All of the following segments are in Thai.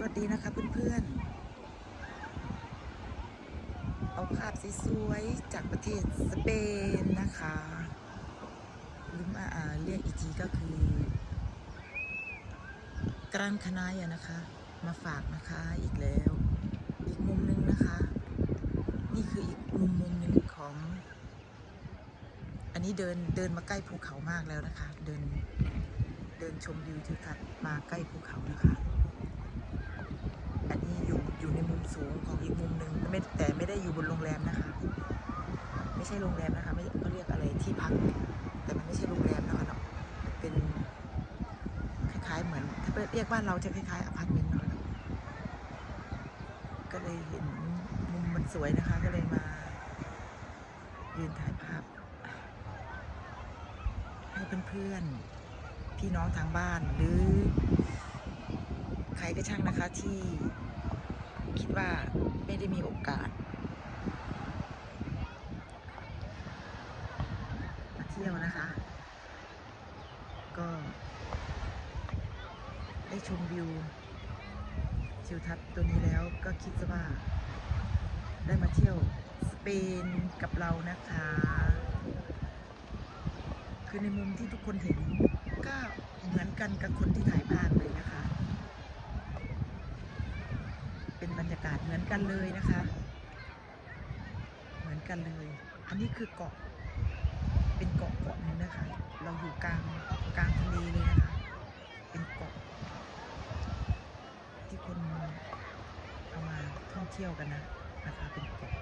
สวัสดีนะคะเพื่อนๆ เอาภาพสวยๆจากประเทศสเปนนะคะหรือมาอ่าเรียกอีกทีก็คือกรานคณายนะคะ มาฝากนะคะอีกแล้ว อีกมุมหนึงนะคะ นี่คืออีกมุมมุมหนึ่งของ อันนี้เดินเดินมาใกล้ภูเขามากแล้วนะคะ เดินเดินชมวิวทิวทัศน์มาใกล้ภูเขานะคะ อันนี้อยู่อยู่ในมุมสูงของอีกมุมหนึ่งไม่แต่ไม่ได้ อยู่บนโรงแรมนะคะ ไม่ใช่โรงแรมนะคะ ไม่เขาเรียกอะไรที่พัก แต่มันไม่ใช่โรงแรมนะคะเนาะเป็นคล้ายๆเหมือน ถ้าเรียกบ้านเราจะคล้ายๆอพาร์ตเมนต์เนาะก็เลยเห็นมุมมันสวยนะคะ ก็เลยมา ยืนถ่ายภาพ ให้เพื่อนๆพี่น้องทางบ้านหรือ ใครก็ช่างนะคะที่คิดว่าไม่ได้มีโอกาส มา เที่ยวนะคะ ก็ ได้ชมวิวทิวทัศน์ตัวนี้แล้วก็คิดว่า ได้มาเที่ยวสเปนกับเรานะคะ คือในมุมที่ทุกคนเห็นก็เหมือนกันกับคนที่ถ่ายภาพเลยนะคะ เป็นบรรยากาศเหมือนกันเลยนะคะ เหมือนกันเลย อันนี้คือเกาะ เป็นเกาะเกาะหนึ่งนะคะ เราอยู่กลางกลางทะเลเลยนะคะ เป็นเกาะที่คนเอามาท่องเที่ยวกันนะนะคะเป็นเกาะ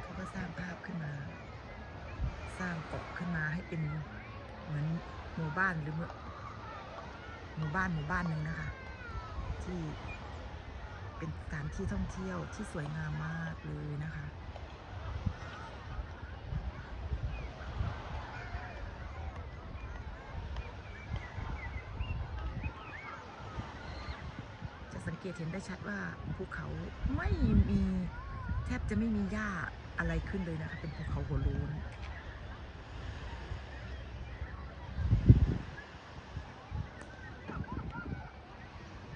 เขาก็สร้างภาพขึ้นมา สร้างเกาะขึ้นมาให้เป็นเหมือนหมู่บ้านหรือเมื่อหมู่บ้านหมู่บ้านหนึ่งนะคะ ที่เป็นสถานที่ท่องเที่ยวที่สวยงามมากเลยนะคะ จะสังเก ตเห็นได้ชัดว่าภูเขาไม่มีแทบจะไม่มีหญ้าอะไรขึ้นเลยนะคะ เป็นภูเขาหัวโล้น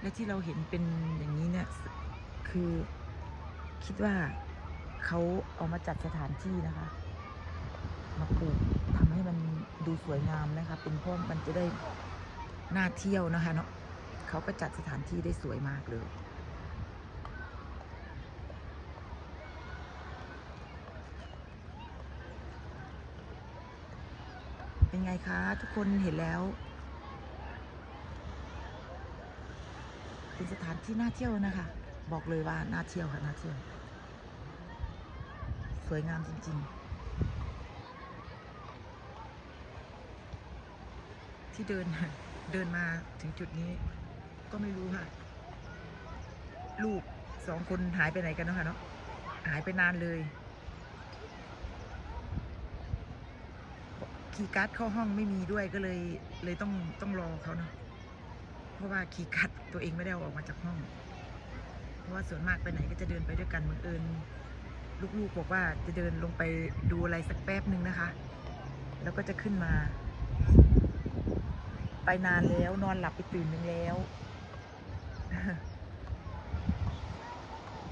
และที่เราเห็นเป็นอย่างนี้เนี่ยคือคิดว่าเขาเอามาจัดสถานที่นะคะ มาปลูกทำให้มันดูสวยงามนะคะ เป็นพราะมันจะได้น่าเที่ยวนะคะเนาะ เขาก็จัดสถานที่ได้สวยมากเลยเป็นไงคะทุกคนเห็นแล้ว เป็นสถานที่น่าเที่ยวนะคะ บอกเลยว่าน่าเที่ยวค่ะน่าเที่ยว สวยงามจริง ๆ ที่เดินเดินมาถึงจุดนี้ ก็ไม่รู้ค่ะ ลูกสองคนหายไปไหนกันเนาะค่ะเนาะหายไปนานเลยคีย์การ์ดเข้าห้องไม่มีด้วยก็เลยเลยต้องต้องรอเขาเนาะเพราะว่าคีย์การ์ดตัวเองไม่ได้อออกมาจากห้อง เพราะว่าส่วนมากไปไหนก็จะเดินไปด้วยกันบังเอิญลูกๆบอกว่าจะเดินลงไปดูอะไรสักแป๊บหนึ่งนะคะ แล้วก็จะขึ้นมา ไปนานแล้วนอนหลับไปตื่นหนึ่งแล้ว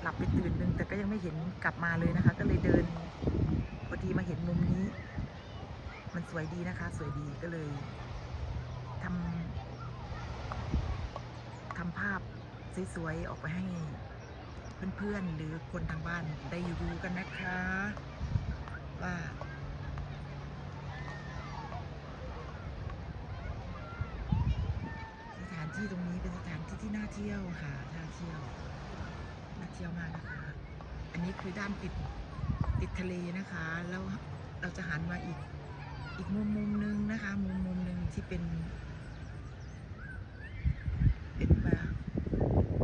หลับไปตื่นหนึ่งแต่ก็ยังไม่เห็นกลับมาเลยนะคะ ก็เลยเดิน พอดีมาเห็นมุมนี้ มันสวยดีนะคะ สวยดีก็เลยทำทำภาพสวยๆออกไปให้เพื่อนๆหรือคนทางบ้านได้รู้กันนะคะ ว่าสถานที่ตรงนี้เป็นสถาน ที่ที่น่าเที่ยวค่ะน่าเที่ยวน่าเที่ยวมากนะคะ อันนี้คือด้านติดติดทะเลนะคะแล้วเราจะหันมาอีกอีกมุมมุมหนึงนะคะ มุมมุมหนึ่งที่เป็นเป็นแบบ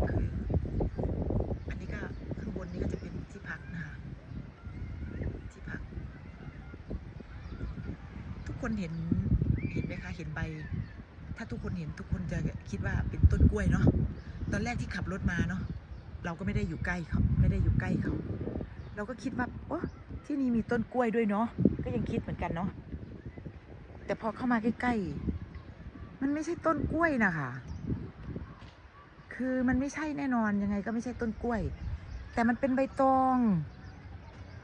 คืออันนี้ก็ข้างบนนี้ก็จะเป็นที่พักนะคะที่พัก ทุกคนเห็นเห็นไหมคะเห็นใบ ถ้าทุกคนเห็นทุกคนจะคิดว่าเป็นต้นกล้วยเนาะตอนแรกที่ขับรถมาเนาะเราก็ไม่ได้อยู่ใกล้เขาไม่ได้อยู่ใกล้เขาเราก็คิดว่าโอ้ที่นี่มีต้นกล้วยด้วยเนาะก็ยังคิดเหมือนกันเนาะแต่พอเข้ามาใกล้ๆมันไม่ใช่ต้นกล้วยนะคะคือมันไม่ใช่แน่นอนยังไงก็ไม่ใช่ต้นกล้วย แต่มันเป็นใบตอง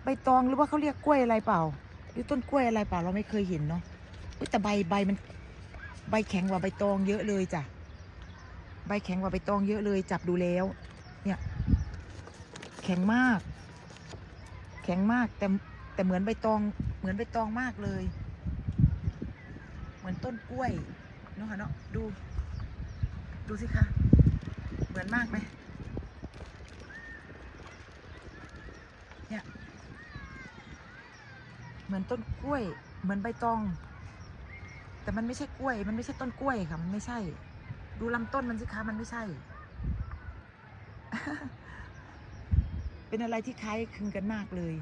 ใบตองหรือว่าเขาเรียกกล้วยอะไรเปล่า หรือต้นกล้วยอะไรเปล่าเราไม่เคยเห็นเนาะแต่ใบใบมัน ใบแข็งกว่าใบตองเยอะเลยจ้ะ ใบแข็งกว่าใบตองเยอะเลย จับดูแล้ว เนี่ย แข็งมาก แข็งมากแต่แต่เหมือนใบตอง เหมือนใบตองมากเลย เหมือนต้นกล้วยเนาะค่ะเนาะดู ดูสิคะเหมือนมากไหมเนี่ย เหมือนต้นกล้วย เหมือนใบตอง แต่มันไม่ใช่กล้วย มันไม่ใช่ต้นกล้วยค่ะ มันไม่ใช่ ดูลำต้นมันสิคะมันไม่ใช่ เป็นอะไรที่คล้ายคลึงกันมากเลย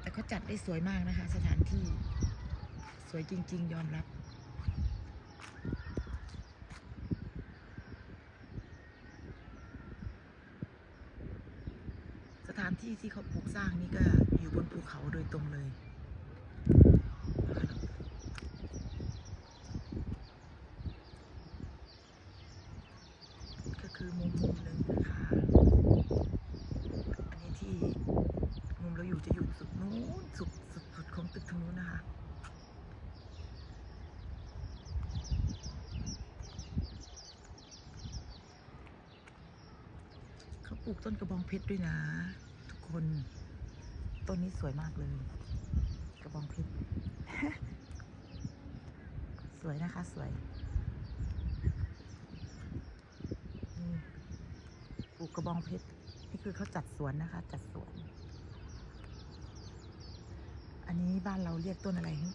แต่เขาจัดได้สวยมากนะคะ สถานที่ สวยจริง ๆ ยอมรับสถานที่ที่เขาปลูกสร้างนี่ก็ บนภูเขาโดยตรงเลยก็คือมุมมุมหนึ่งนะคะ อันนี้ที่มุมเราอยู่จะอยู่สุดนู้นสุดสุดสุดของตึกทางนู้นนะคะเขาปลูกต้นกระบองเพชรด้วยนะ ทุกคน ต้นนี้สวยมากเลย กระบองเพชรสวยนะคะสวยนี่ปลูกกระบองเพชรนี่คือเขาจัดสวนนะคะ จัดสวน อันนี้บ้านเราเรียกต้นอะไรฮะ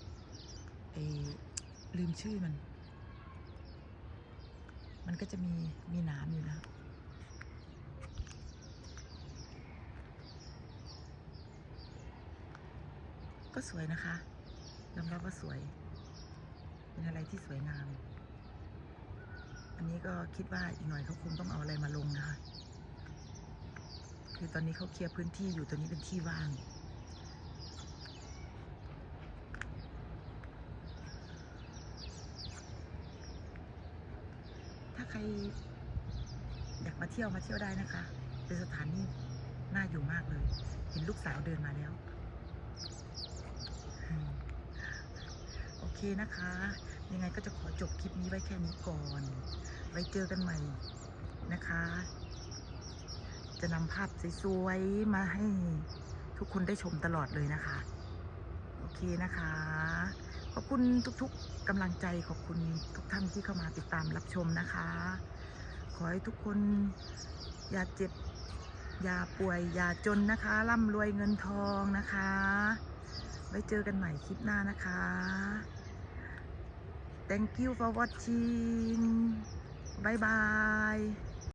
เออลืมชื่อมัน มันก็จะมีมีหนามอยู่นะ ก็สวยนะคะยอมรับว่าสวย เป็นอะไรที่สวยงาม อันนี้ก็คิดว่าอีกหน่อยเขาคงต้องเอาอะไรมาลงนะคะคือตอนนี้เขาเคลียร์พื้นที่อยู่ตัวนี้เป็นที่ว่างถ้าใครอยากมาเที่ยวมาเที่ยวได้นะคะ เป็นสถานที่น่าอยู่มากเลย เห็นลูกสาวเดินมาแล้ว โอเคนะคะ ยังไงก็จะขอจบคลิปนี้ไว้แค่นี้ก่อน ไว้เจอกันใหม่นะคะ จะนำภาพสวยๆมาให้ทุกคนได้ชมตลอดเลยนะคะ โอเคนะคะ ขอบคุณทุกๆกำลังใจขอบคุณทุกท่านที่เข้ามาติดตามรับชมนะคะ ขอให้ทุกคนอย่าเจ็บอย่าป่วยอย่าจนนะคะร่ำรวยเงินทองนะคะ ไว้เจอกันใหม่คลิปหน้านะคะ Thank you for watching บายบาย